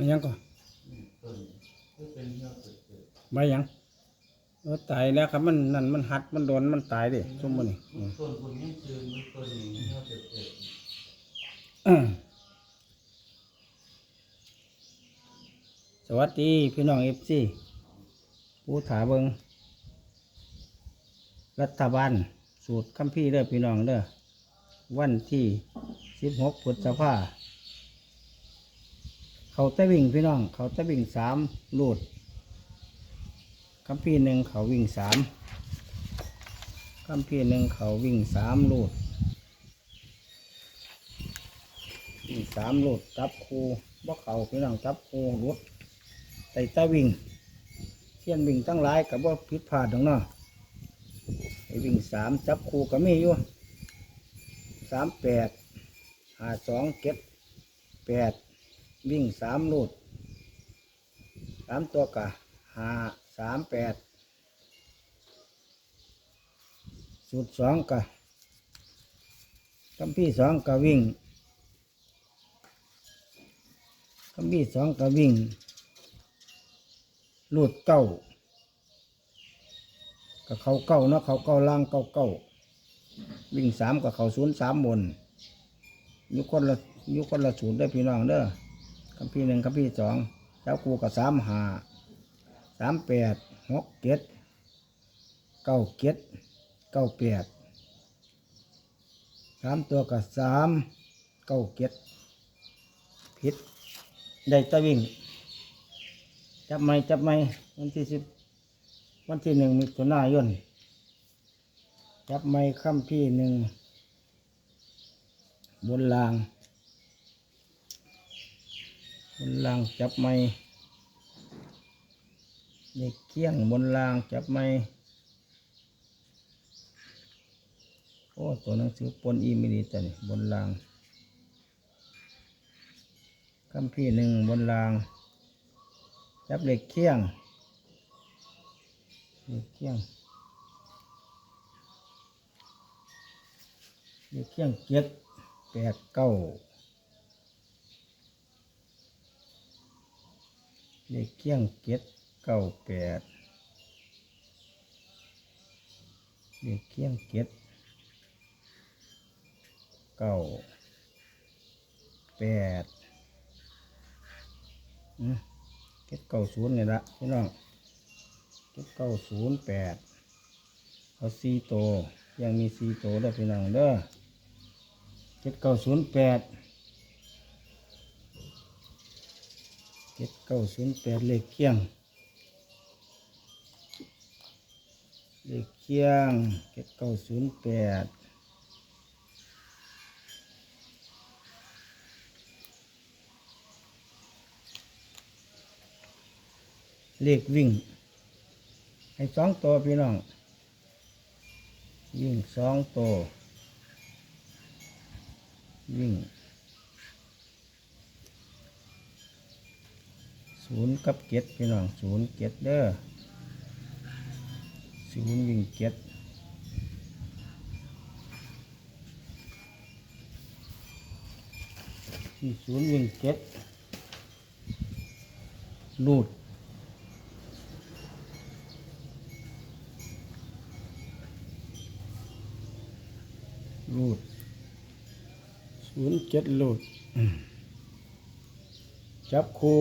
มันยังก่อนต้นก็เป็นเหี่ยวเกิดเกิดใบหยังเออตายแล้วครับมันนั่นมันหัดมันโดนมันตายดิซุ่มมันนี่อืมต้นคนยังคืนต้นนี้เหี่ยวเกิดเกิดอื้อสวัสดีพี่น้องเอฟซีผู้ถาเบิงรัฐบาล สูตรคัมภีร์เด้อพี่น้องเด้อวันที่สิบหกพฤษภาคม เขาแตะวิ่งพี่น้อง เขาแตะวิ่งสามลูดคัมภีหนึ่งเขาวิ่งสามคัมภีหนึ่งเขาวิ่งสามลูดวิ่งสามลูดจับคูบ่เขาพี่น้องจับคูรุดไต่ตาวิ่งเทียนวิ่งตั้งหลายกับว่าผิดพลาดตรงเนาะไอวิ่งสามจับคูก็มีอยู่สามแปดห้าสองเก็ดแปด วิ่งสามลูดสามตัวกะหาสามแปดสูตรสองกะคำพี่สองกะวิ่งก็มีสองก็วิ่งลูดเก้าก็เขาเก้าเนาะเขาเก้าล่างเก้าเก้าวิ่งสามกับเขาศูนย์สามบนยุคนละยุคนละศูนย์ได้พี่น้องเด้อ คำพี่หนึ่งคำพี่สองเจ้าครูกับสามหาสามแปดหกเจ็ดเก้าเจ็ดเก้าแปดสามตัวกับสามเก้าเจ็ดผิดได้ตะวิ่ง จับไม้จับไม้วันที่สิบวันที่หนึ่งมิถุนายนจับไม้ค่ำพี่หนึ่งบนราง บนรางจับไม้เด็กเคี้ยงบนรางจับไม้โอ้ตัวหนังสือปนอีมิลิตันบนรางคำพี่หนึ่งบนราง จับเหล็กเคี้ยงเหล็กเคี้ยงเหล็กเคี้ยงเจ็ดแปดเก้า เล็กเคียงเจ็ดเก้าแปดเล็กเคียงเจ็ดเก้าแปดอืมเก็ดเก้าศูนย์นี่ละพี่น้องเก็ดเก้าศูนย์แปดเอาสี่โตยังมีสี่โตวเด้พี่น้องเด้อเก็ดเก้าศูนย์แปด เก็ดเก้าศูนย์แปดเลขเคียง เลขเคียงเก็ดเก้าศูนย์แปดเลขวิ่ง ให้สองตัวพี่น้อง วิ่งสองตัววิ่ง ศูนย์กับเจ็ดพี่น้องศูนย์เจ็ดเด้อศูนย์วิ่งเจ็ดที่ศูนย์วิ่งเจ็ดลูดรูดศูนย์เจ็ดรูดจับคู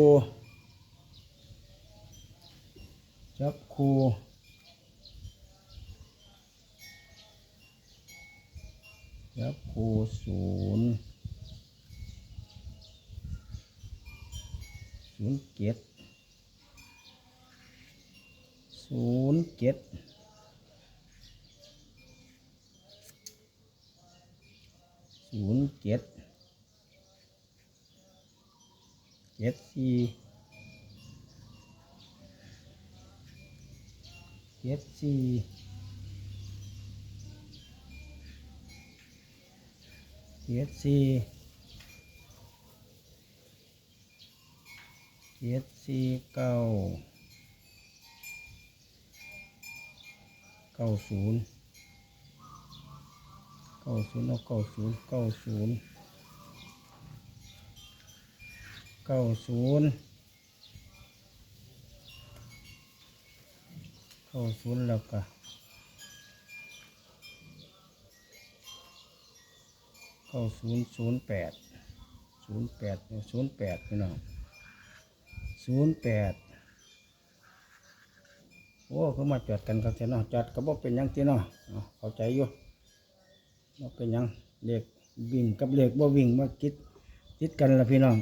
จับคูจับคูศูนย์ศูนย์เจ็ดศูนย์เจ็ดศูนย์เจ็ดเจ็ดสี่ เจ็ดสี่เจ็ดสี่เจ็ดสี่เก้าเก้าศูนย์เก้าศูนย์เอาเก้าศูนย์เก้าศูนย์เก้าศูนย์ เข้าศูนย์แล้วก็เข้าศูนย์ศูนย์แปดศูนย์แปดศูนย์แปดพี่น้องศูนย์แปดโอ้เขามาจอดกันครับเจ้าเนาะจอดก็บ่เป็นยังที่เนาะเอเข้าใจอยู่บ่เป็นยังเด็กวิ่งกับเด็กบ่วิ่งมาคิดคิดกันละพี่น้อง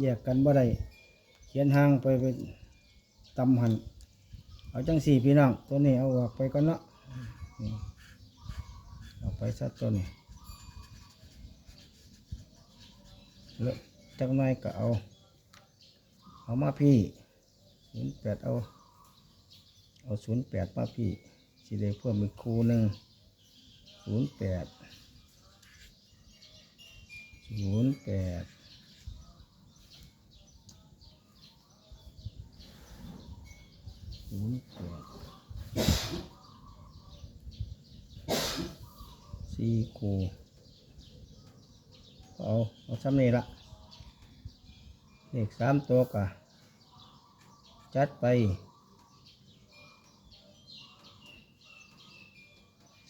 แยกกันบ่ได้เขียนห่างไปไปตำหัน เอาจังสี่พี่น้องตัวนี้เอาออกไปก่อนเนาะนี่เอาไปซะตัวนี้เลอะจักหน่อยก็เอา เอามาพี่ศูนย์แปดเอา เอาศูนย์แปดมาพี่สิได้เพิ่มอีกคูหนึ่งศูนย์แปดศูนย์แปด ศูนย์แปดสี่กูเอาเอาซ้ำนี่ละเลขสามตัวกะจัดไป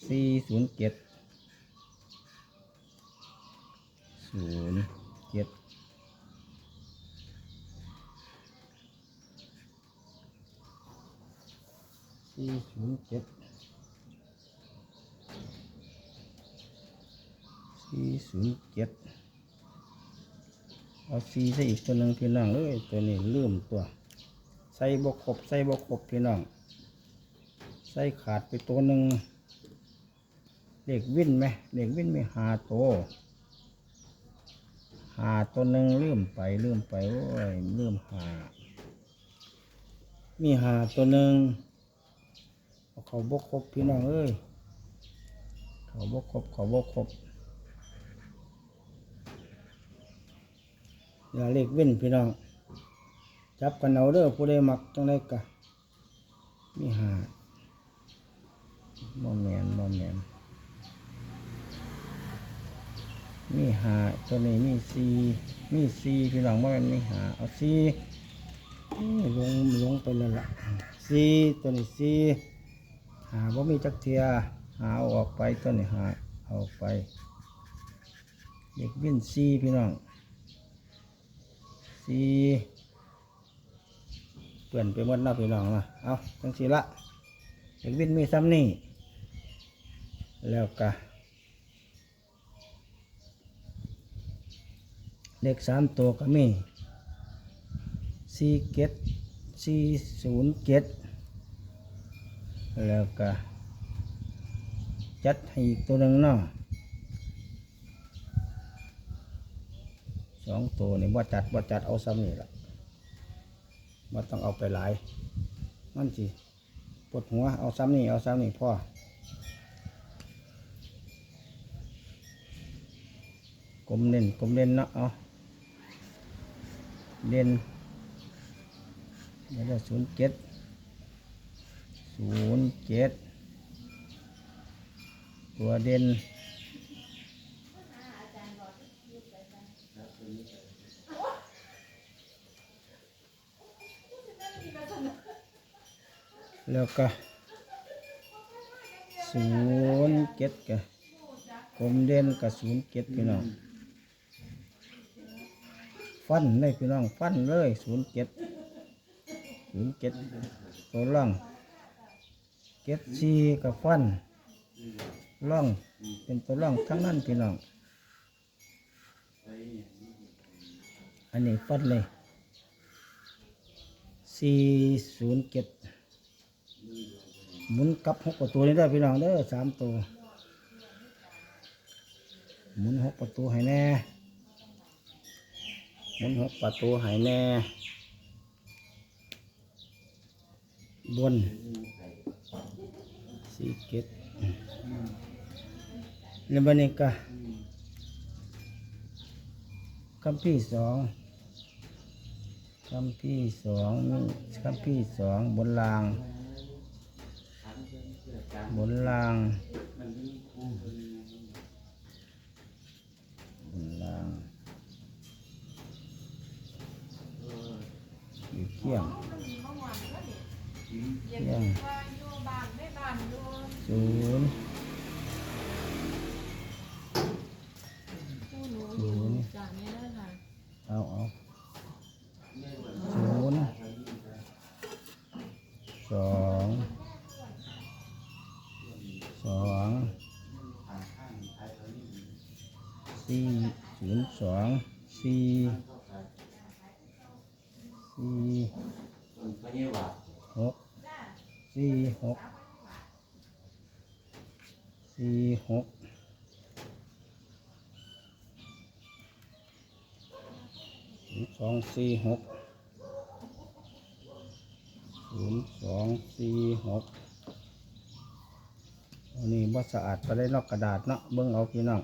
สี่ศูนย์เจ็ดศูนย์เจ็ด สี่ศูนย์เจ็ดสี่ศูนย์เจ็ดเอาสี่ใส่อีกตัวหนึ่งพี่น้องเอ้ยตัวนี้ลืมตัว ใส่บกครบใส่บกครบพี่น้อง ใส่ขาดไปตัวหนึ่งเด็กวิ่นไหมเด็กวิ่นไม่หาตัวหาตัวหนึ่งลืมไปลืมไปโอ้ยลืมหามีหาตัวหนึ่ง เขาบกครบพี่น้องเอ้ยเขาบกครบเขาบกครบอย่าเล็กเว้นพี่น้อง จับกันเอาเด้อผู้ใดมักจังไดกะมีหาบ่แมนบ่แมนมีหาตัวนี้มีสีมีสีพี่น้องว่ามันมีหาเอาสีลงลงไปแล้วล่ะสีตัวนี้สี หาว่ามีจักเทียหาออกไปตัวนี้หาเอาอกไป เด็กวิ่นซีพี่น้องซีเปลี่ยนไปหมดเนาะพี่น้องนะเอาจังสีละเด็กวิ่นมีซ้ำนี่แล้วก็เลขสามตัวก็มีสี่เจ็ดสี่ศูนย์เจ็ด แล้วก็จัดให้อีกตัวหนึ่งเนาะสองตัวนี่ว่าจัดว่าจัดเอาซ้ำนี่ละว่าต้องเอาไปหลายมันสิปวดหัวเอาซ้ำนี่เอาซ้ำนี่พ่อกลมเด่นกลมเด่นเนาะเอาเด่นเดี๋ยวศูนย์เจ็ด ศูนย์เจ็ดตัวเด่นแล้วก็ศูนย์เจ็ดกับกลมเด่นกับศูนย์เจ็ดพี่น้อง ฟันเลยพี่น้อง ฟันเลยศูนย์เจ็ดศูนย์เจ็ดตัวล่าง เก็ดซีกับฟันล่องเป็นตัวล่องทั้งนั้นพี่น้อง อันนี้ฟันเลยสี่ศูนย์เจ็ดหมุนกลับหกประตูนี่ได้พี่น้องเด้อสามตัวหมุนหกประตูให้แน่หมุนหกประตูให้แน่บน สี่เก็ดแล้วบันนี้ก็คำพี่สองคำพี่สองนี่คำพี่สองบนราง บนรางบนรางอยู่เที่ยงเที่ยง บ้านไม่บ้านอยู่ศูนย์ผู้หนูอยู่จ้ะนี่เลยค่ะเอาเอาไหมือนศูนย์สองสองสี่ศูนย์สองสี่สี่หกสี่หก สี่หกศูนย์สองสี่หกศูนย์สองสี่หกอันนี้บ่สะอาดไปได้นอกกระดาษเนาะเบิ่งเอาพี่น้อง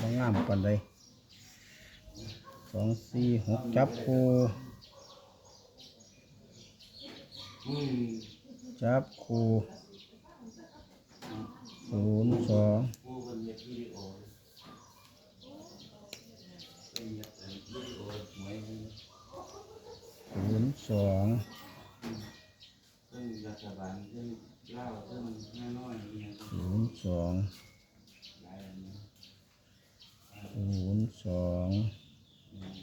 บ่งามก่อนเลยสองสี่หกจับคู่จับคู่ ศูนย์สอง ผู้คนเฮ็ดวิดีโอเป็นเฮ็ดเป็นวิดีโอหวยมัน ศูนย์สอง เพิ่งรัฐบาลเพิ่งเล่าเพิ่งน้อยๆเนี่ย ศูนย์สอง หลายอันนี้ ศูนย์สอง อืม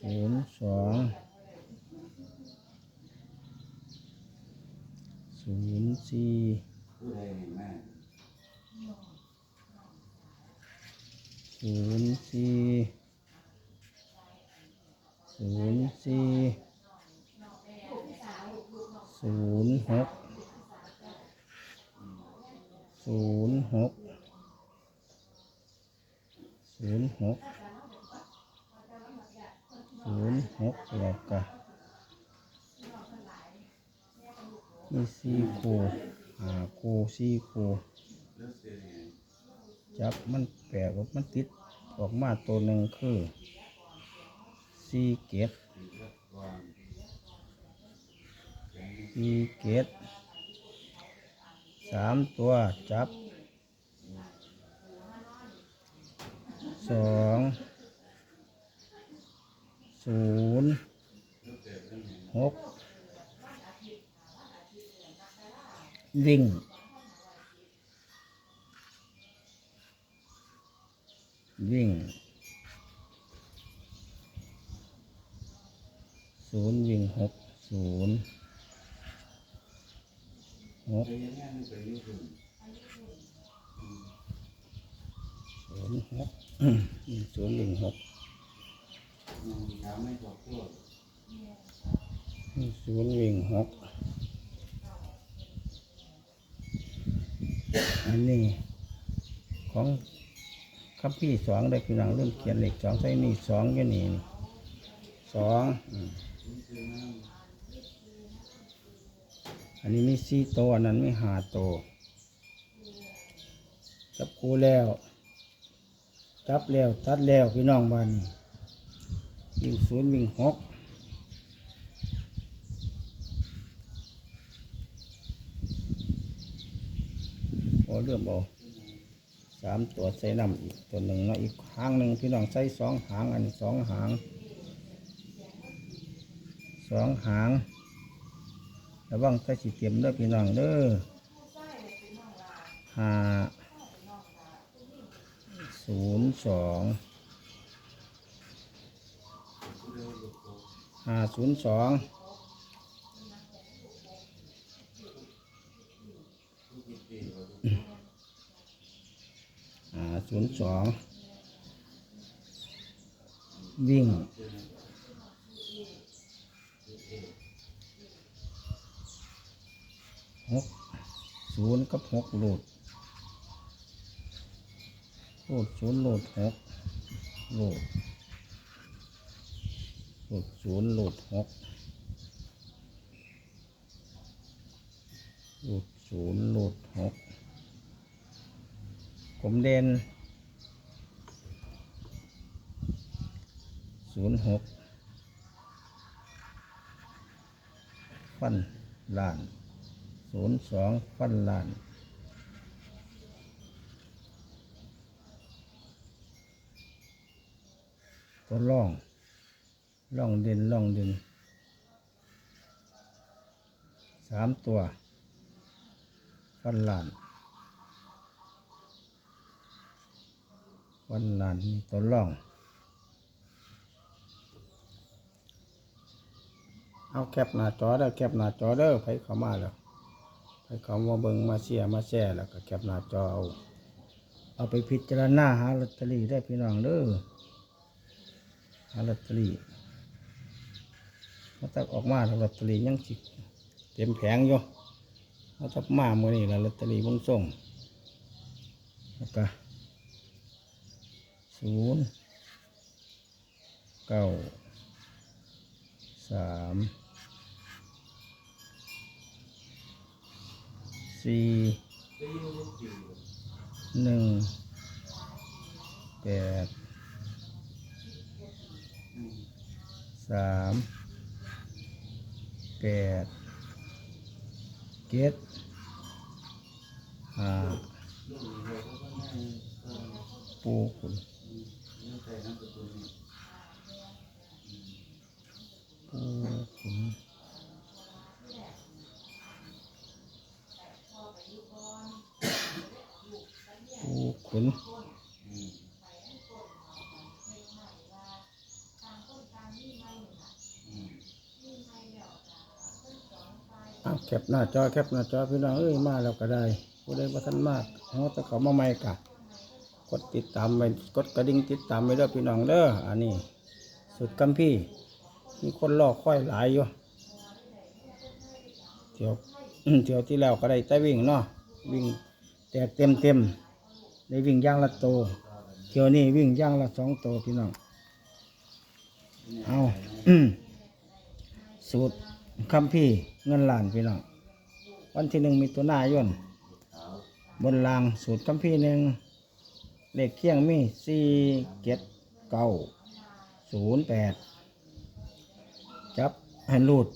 ศูนย์สอง ศูนย์สี่ศูนย์สี่ศูนย์สี่ศูนย์หกศูนย์หกศูนย์หกศูนย์หกแล้วก็มีสี่คู่หาคู่ สี่คู่จับมันแปลว่ามันติดออกมาตัวหนึ่งคือสี่เกตติดรับก่อนแข็งสี่เกตสามตัวจับสองศูนย์แล้วเกิดเรื่องไหนหกวิ่ง วิ่งศูนย์วิ่งหกศูนย์หกศูนย์หกศูนย์วิ่งหกอืมถามไม่ตอบพวกศูนย์วิ่งหกอันนี้ของ คัมพี่สองได้พี่น้องเริ่มเขียนเลขสองใส่นี่สองอยู่นี่สองยันนี่สองอันนี้มีสี่ตัวอันนั้นมีห้าตัวจับคูแล้วจับแล้วตัดแล้วพี่น้องบ้านนี้วิ่งศูนย์วิ่งหกพอเริ่มเอา สามตัวใส่น้ำอีกตัวหนึ่งเนาะอีกหางหนึ่งพี่น้องใส่สองหางอันสองหางสองหางระวังใส่สีเตรียมด้อพี่น้องเด้อห้าศูนย์สองห้าศูนย์สอง ผู้คิดดีกว่า ห้า ศูนย์สองวิ่งหกศูนย์กับหกโหลดโหลดศูนย์โหลดหกโหลดโหลดศูนย์โหลดหกโหลดศูนย์โหลดหกผมเด่น ศูนย์หกฟันล้านศูนย์สองฟันล้านตัวร่องร่องเด่นร่องเด่นสามตัวฟันหลานวันนั้นตัวร่อง เอาแคปหน้าจอเด้อแคปหน้าจอเด้อไปเข้ามาแล้วไปเข้ามาเบิ่งมาเชียมาแช่แล้วก็แคปหน้าจอเอาเอาไปพิจารณาหาลอตเตอรี่ได้พี่น้องเด้อหาลอตเตอรี่มาตักออกมาลอตเตอรี่ยังสิเต็มแผงอยู่มาตักมาเมื่อนี้ล้วลอตเตอรี่บงส่งแล้วก็ศูนย์เก้าสาม สี่หนึ่งแปดสามแปดเจ็ดห้าปูคุณปูขุน ปูขุนเอาแคปหน้าจอแคปหน้าจอพี่น้องเอ้ยมาแล้วก็ได้ผู้ใดบ่ทันมากเขาแตะเขามาใหม่กะกดติดตามไปกดกระดิ่งติดตามไปเด้อพี่น้องเด้ออันนี้ สุดกัมพี่มีคนรอค่อยหลายอยู่เที่ยวเที่ยวที่แล้วก็ได้แต่วิ่งเนาะวิ่งแตกเต็มเต็ม ได้วิ่งย่างละโตเที่ยวนี้วิ่งย่างละสองโตพี่น้องเอาสูตรคัมพี่เงินล้านพี่น้องวันที่หนึ่งมีตัวหน้ายนบนรางสูตรคัมพี่หนึ่งเลขเคียงมีสี่เจ็ดเก้าศูนย์แปดจับให้หลุด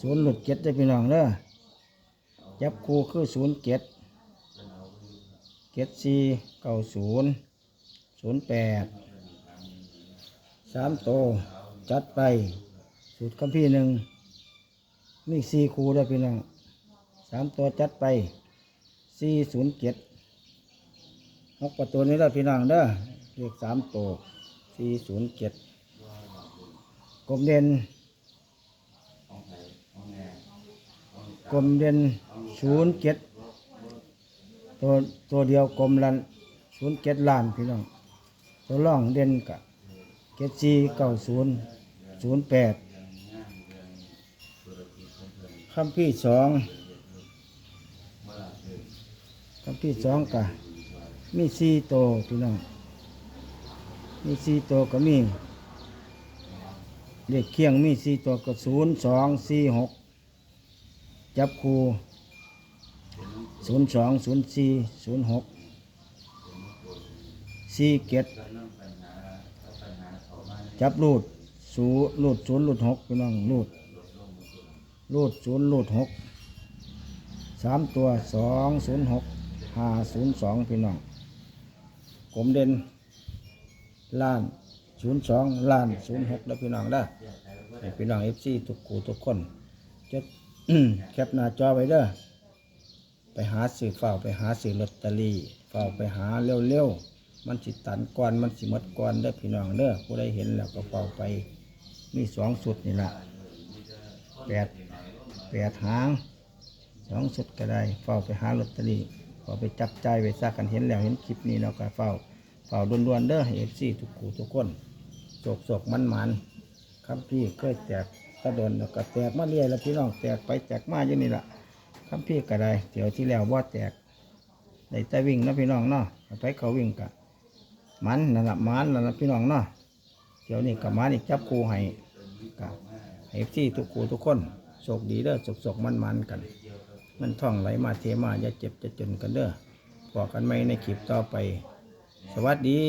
ศูนย์หลุดเจ็ดได้พี่น้องเด้อจับคู่คือศูนย์เจ็ด เจ็ดสี่เก้าศูนย์ศูนย์แปดสามโตวจัดไป สูตรคัมพี่หนึ่งมีสี่คู่ได้พี่น้องสามตัวจัดไปสี่ศูนย์เจ็ดหกประตูนี้ได้พี่น้องเด้อเลขสามตัวสี่ศูนย์เจ็ดกลมเด่นกลมเด่นศูนย์เจ็ด ตัวตัวเดียวกลมลันศูนย์เจ็ดล้านพี่น้องตัวร่องเด่นกะเจ็ดสี่เก้าศูนย์ศูนย์แปดคำพี่สองคำพี่สองกะมีสี่ตัวพี่น้องมีสี่ตัวก็มีเลขเคียงมีสี่ตัวก็ศูนย์สองสี่หกจับคู ศูนย์สองศูนย์สี่ศูนย์หกสี่เจ็ดจับรูดศูนย์รูดศูนย์รูดหกพี่น้องรูดรูดศูนย์รูดหกสามตัวสองศูนย์หกห้าศูนย์สองพี่น้องกลมเด่นล้านศูนย์สองล้านศูนย์หกแล้วพี่น้องได้พี่น้องเอฟซีทุกกูทุกคนจะแคปหน้าจอไว้เด้อ ไปหาสื่อเฝ้าไปหาสื่อลอตเตอรี่เฝ้าไปหาเร็วๆมันสิตันก่อนมันสิมดก่อนเด้อพี่น้องเด้อผู้ใดเห็นแล้วก็เฝ้าไปมีสองสุดนี่ละแปดแปดหางสองสุดก็ได้เฝ้าไปหาลอตเตอรี่เฝ้าไปจับใจไปซากกันเห็นแล้วเห็นคลิปนี้แล้วก็เฝ้าเฝ้าด่วนๆเด้อเอฟซีทุกคู่ทุกคนโศกโศกมันมันๆคำพี่เคยแตกกระโดนแล้วก็แตกมาเรื่อยแล้วพี่น้องแตกไปแตกมาอยู่นี่ละ คำพี่ก็ได้เดี๋ยวที่แล้วว่าแตกได้แต่วิ่งนะพี่น้องเนาะไปเขาวิ่งกะมันนั่นละมันนั่นละพี่น้องเนาะเดี๋ยวนี้กับมันอีกจับคู่ให้กะให้เอฟซีทุกคู่ทุกคนโชคดีเด้อโศกโศกมันมันกัน มันท่องไหลมาเทมาอย่าเจ็บจะจนกันเด้อบอกกันไหมในคลิปต่อไป สวัสดี